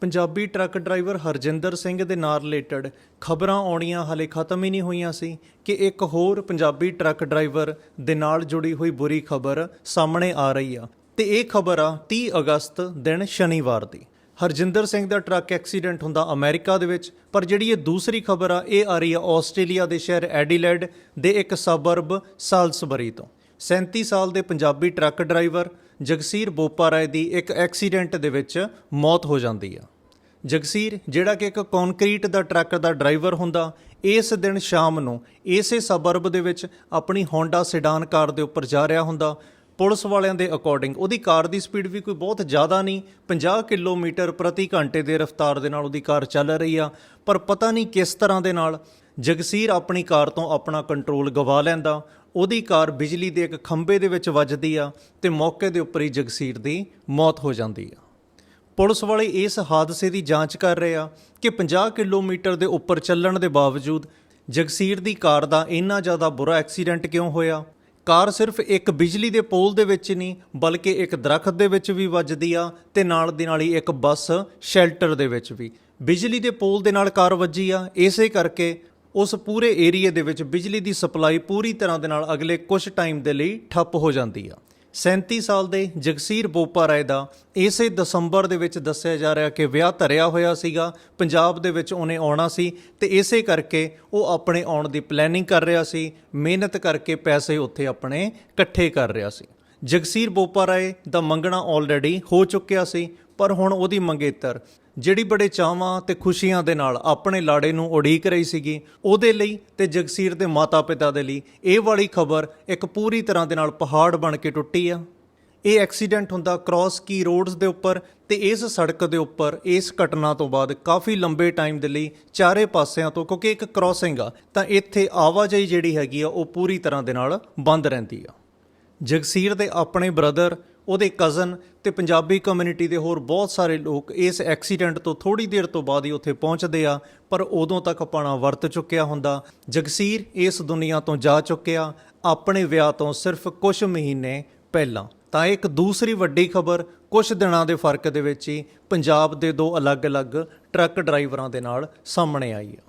Punjabi truck driver Harjinder Singh ਦੇ ਨਾਲ related ਖਬਰਾਂ ਆਉਣੀਆਂ ਹਲੇ ਖਤਮ ਹੀ ਨਹੀਂ ਹੋਈਆਂ ਸੀ ਕਿ ਇੱਕ ਹੋਰ ਪੰਜਾਬੀ ਟਰੱਕ ਡਰਾਈਵਰ ਦੇ ਨਾਲ ਜੁੜੀ ਹੋਈ ਬੁਰੀ ਖਬਰ ਸਾਹਮਣੇ ਆ ਰਹੀ ਆ। ਤੇ ਇਹ ਖਬਰ ਆ 30 ਅਗਸਤ ਦਿਨ ਸ਼ਨੀਵਾਰ ਦੀ। ਹਰਜਿੰਦਰ ਸਿੰਘ ਦਾ ਟਰੱਕ ਐਕਸੀਡੈਂਟ ਹੁੰਦਾ ਅਮਰੀਕਾ ਦੇ ਵਿੱਚ, ਪਰ ਜਿਹੜੀ ਇਹ ਦੂਸਰੀ ਖਬਰ ਆ, ਇਹ ਆ ਰਹੀ ਆ ਆਸਟ੍ਰੇਲੀਆ ਦੇ ਸ਼ਹਿਰ ਐਡੀਲੇਡ ਦੇ ਇੱਕ ਸਬਰਬ ਸਾਲਸਬਰੀ ਤੋਂ। 37 ਸਾਲ ਦੇ ਪੰਜਾਬੀ ਟਰੱਕ ਡਰਾਈਵਰ ਜਗਸੀਰ ਬੋਪਾ ਬੋਪਾਰਾਏ ਦੀ ਇੱਕ ਐਕਸੀਡੈਂਟ ਦੇ ਵਿੱਚ ਮੌਤ ਹੋ ਜਾਂਦੀ ਆ। ਜਗਸੀਰ, ਜਿਹੜਾ ਕਿ ਇੱਕ ਕੰਕਰੀਟ ਦਾ ਟਰੱਕ ਦਾ ਡਰਾਈਵਰ ਹੁੰਦਾ, ਇਸ ਦਿਨ ਸ਼ਾਮ ਨੂੰ ਇਸੇ ਸਬਰਬ ਦੇ ਵਿੱਚ ਆਪਣੀ ਹੋਂਡਾ ਸਿਡਾਨ ਕਾਰ ਦੇ ਉੱਪਰ ਜਾ ਰਿਹਾ ਹੁੰਦਾ। ਪੁਲਿਸ ਵਾਲਿਆਂ ਦੇ ਅਕੋਰਡਿੰਗ ਉਹਦੀ ਕਾਰ ਦੀ ਸਪੀਡ ਵੀ ਕੋਈ ਬਹੁਤ ਜ਼ਿਆਦਾ ਨਹੀਂ। 50 ਕਿਲੋਮੀਟਰ ਪ੍ਰਤੀ ਘੰਟੇ ਦੇ ਰਫ਼ਤਾਰ ਦੇ ਨਾਲ ਉਹਦੀ ਕਾਰ ਚੱਲ ਰਹੀ ਆ। ਪਰ ਪਤਾ ਨਹੀਂ ਕਿਸ ਤਰ੍ਹਾਂ ਦੇ ਨਾਲ ਜਗਸੀਰ ਆਪਣੀ ਕਾਰ ਤੋਂ ਆਪਣਾ ਕੰਟਰੋਲ ਗਵਾ ਲੈਂਦਾ। ਉਹਦੀ ਕਾਰ ਬਿਜਲੀ ਦੇ ਇੱਕ ਖੰਭੇ ਦੇ ਵਿੱਚ ਵੱਜਦੀ ਆ ਤੇ ਮੌਕੇ ਦੇ ਉੱਪਰ ਹੀ ਜਗਸੀਰ ਦੀ ਮੌਤ ਹੋ ਜਾਂਦੀ ਆ। ਪੁਲਿਸ ਵਾਲੇ ਇਸ ਹਾਦਸੇ ਦੀ ਜਾਂਚ ਕਰ ਰਹੇ ਆ ਕਿ 50 ਕਿਲੋਮੀਟਰ ਦੇ ਉੱਪਰ ਚੱਲਣ ਦੇ ਬਾਵਜੂਦ ਜਗਸੀਰ ਦੀ ਕਾਰ ਦਾ ਇੰਨਾ ਜ਼ਿਆਦਾ ਬੁਰਾ ਐਕਸੀਡੈਂਟ ਕਿਉਂ ਹੋਇਆ? ਕਾਰ ਸਿਰਫ ਇੱਕ ਬਿਜਲੀ ਦੇ ਪੋਲ ਦੇ ਵਿੱਚ ਨਹੀਂ, ਬਲਕਿ ਇੱਕ ਦਰਖਤ ਦੇ ਵਿੱਚ ਵੀ ਵੱਜਦੀ ਆ ਤੇ ਨਾਲ ਦੀ ਨਾਲ ਹੀ ਇੱਕ ਬੱਸ ਸ਼ੈਲਟਰ ਦੇ ਵਿੱਚ ਵੀ। ਬਿਜਲੀ ਦੇ ਪੋਲ ਦੇ ਨਾਲ ਕਾਰ ਵੱਜੀ ਆ, ਇਸੇ ਕਰਕੇ ਉਸ ਪੂਰੇ ਏਰੀਏ ਦੇ ਵਿੱਚ ਬਿਜਲੀ ਦੀ ਸਪਲਾਈ ਪੂਰੀ ਤਰ੍ਹਾਂ ਦੇ ਨਾਲ ਅਗਲੇ ਕੁਝ ਟਾਈਮ ਦੇ ਲਈ ਠੱਪ ਹੋ ਜਾਂਦੀ ਆ। 37 ਸਾਲ ਦੇ ਜਗਸੀਰ ਬੋਪਾ ਰਾਏ ਦਾ ਇਸੇ ਦਸੰਬਰ ਦੇ ਵਿੱਚ ਦੱਸਿਆ ਜਾ ਰਿਹਾ ਕਿ ਵਿਆਹ ਧਰਿਆ ਹੋਇਆ ਸੀਗਾ, ਪੰਜਾਬ ਦੇ ਵਿੱਚ ਉਹਨੇ ਆਉਣਾ ਸੀ ਤੇ ਇਸੇ ਕਰਕੇ ਉਹ ਆਪਣੇ ਆਉਣ ਦੀ ਪਲੈਨਿੰਗ ਕਰ ਰਿਹਾ ਸੀ, ਮਿਹਨਤ ਕਰਕੇ ਪੈਸੇ ਉੱਥੇ ਆਪਣੇ ਇਕੱਠੇ ਕਰ ਰਿਹਾ ਸੀ। ਜਗਸੀਰ ਬੋਪਾ ਰਾਏ ਦਾ ਮੰਗਣਾ ਆਲਰੇਡੀ ਹੋ ਚੁੱਕਿਆ ਸੀ, ਪਰ ਹੁਣ ਉਹਦੀ ਮੰਗੇਤਰ ਜਿਹੜੀ ਬੜੇ ਚਾਵਾਂ ਤੇ ਖੁਸ਼ੀਆਂ ਦੇ ਨਾਲ ਆਪਣੇ ਲਾੜੇ ਨੂੰ ਉਡੀਕ ਰਹੀ ਸੀਗੀ, ਉਹਦੇ ਲਈ ਤੇ ਜਗਸੀਰ ਦੇ ਮਾਤਾ-ਪਿਤਾ ਦੇ ਲਈ ਇਹ ਵਾਲੀ ਖਬਰ ਇੱਕ ਪੂਰੀ ਤਰ੍ਹਾਂ ਦੇ ਨਾਲ ਪਹਾੜ ਬਣ ਕੇ ਟੁੱਟੀ ਆ। ਇਹ ਐਕਸੀਡੈਂਟ ਹੁੰਦਾ ਕ੍ਰਾਸ ਕੀ ਰੋਡਸ ਦੇ ਉੱਪਰ ਤੇ ਇਸ ਸੜਕ ਦੇ ਉੱਪਰ ਇਸ ਘਟਨਾ ਤੋਂ ਬਾਅਦ ਕਾਫੀ ਲੰਬੇ ਟਾਈਮ ਦੇ ਲਈ ਚਾਰੇ ਪਾਸਿਆਂ ਤੋਂ, ਕਿਉਂਕਿ ਇੱਕ ਕ੍ਰਾਸਿੰਗ ਆ, ਤਾਂ ਇੱਥੇ ਆਵਾਜਾਈ ਜਿਹੜੀ ਹੈਗੀ ਆ, ਉਹ ਪੂਰੀ ਤਰ੍ਹਾਂ ਦੇ ਨਾਲ ਬੰਦ ਰਹਿੰਦੀ ਆ। ਜਗਸੀਰ ਦੇ ਆਪਣੇ ਬ੍ਰਦਰ ਉਹਦੇ ਕਜ਼ਨ ਤੇ ਪੰਜਾਬੀ ਕਮਿਊਨਿਟੀ ਦੇ ਹੋਰ ਬਹੁਤ ਸਾਰੇ ਲੋਕ ਇਸ ਐਕਸੀਡੈਂਟ ਤੋਂ ਥੋੜੀ ਦੇਰ ਤੋਂ ਬਾਅਦ ਹੀ ਉੱਥੇ ਪਹੁੰਚਦੇ ਆ, ਪਰ ਉਦੋਂ ਤੱਕ ਪਾਣਾ ਵਰਤ ਚੁੱਕਿਆ ਹੁੰਦਾ। ਜਗਸੀਰ ਇਸ ਦੁਨੀਆ ਤੋਂ ਜਾ ਚੁੱਕਿਆ, ਆਪਣੇ ਵਿਆਹ ਤੋਂ ਸਿਰਫ ਕੁਝ ਮਹੀਨੇ ਪਹਿਲਾਂ। ਤਾਂ ਇੱਕ ਦੂਸਰੀ ਵੱਡੀ ਖਬਰ ਕੁਝ ਦਿਨਾਂ ਦੇ ਫ਼ਰਕ ਦੇ ਵਿੱਚ ਹੀ ਪੰਜਾਬ ਦੇ ਦੋ ਅਲੱਗ-ਅਲੱਗ ਟਰੱਕ ਡਰਾਈਵਰਾਂ ਦੇ ਨਾਲ ਸਾਹਮਣੇ ਆਈ ਹੈ।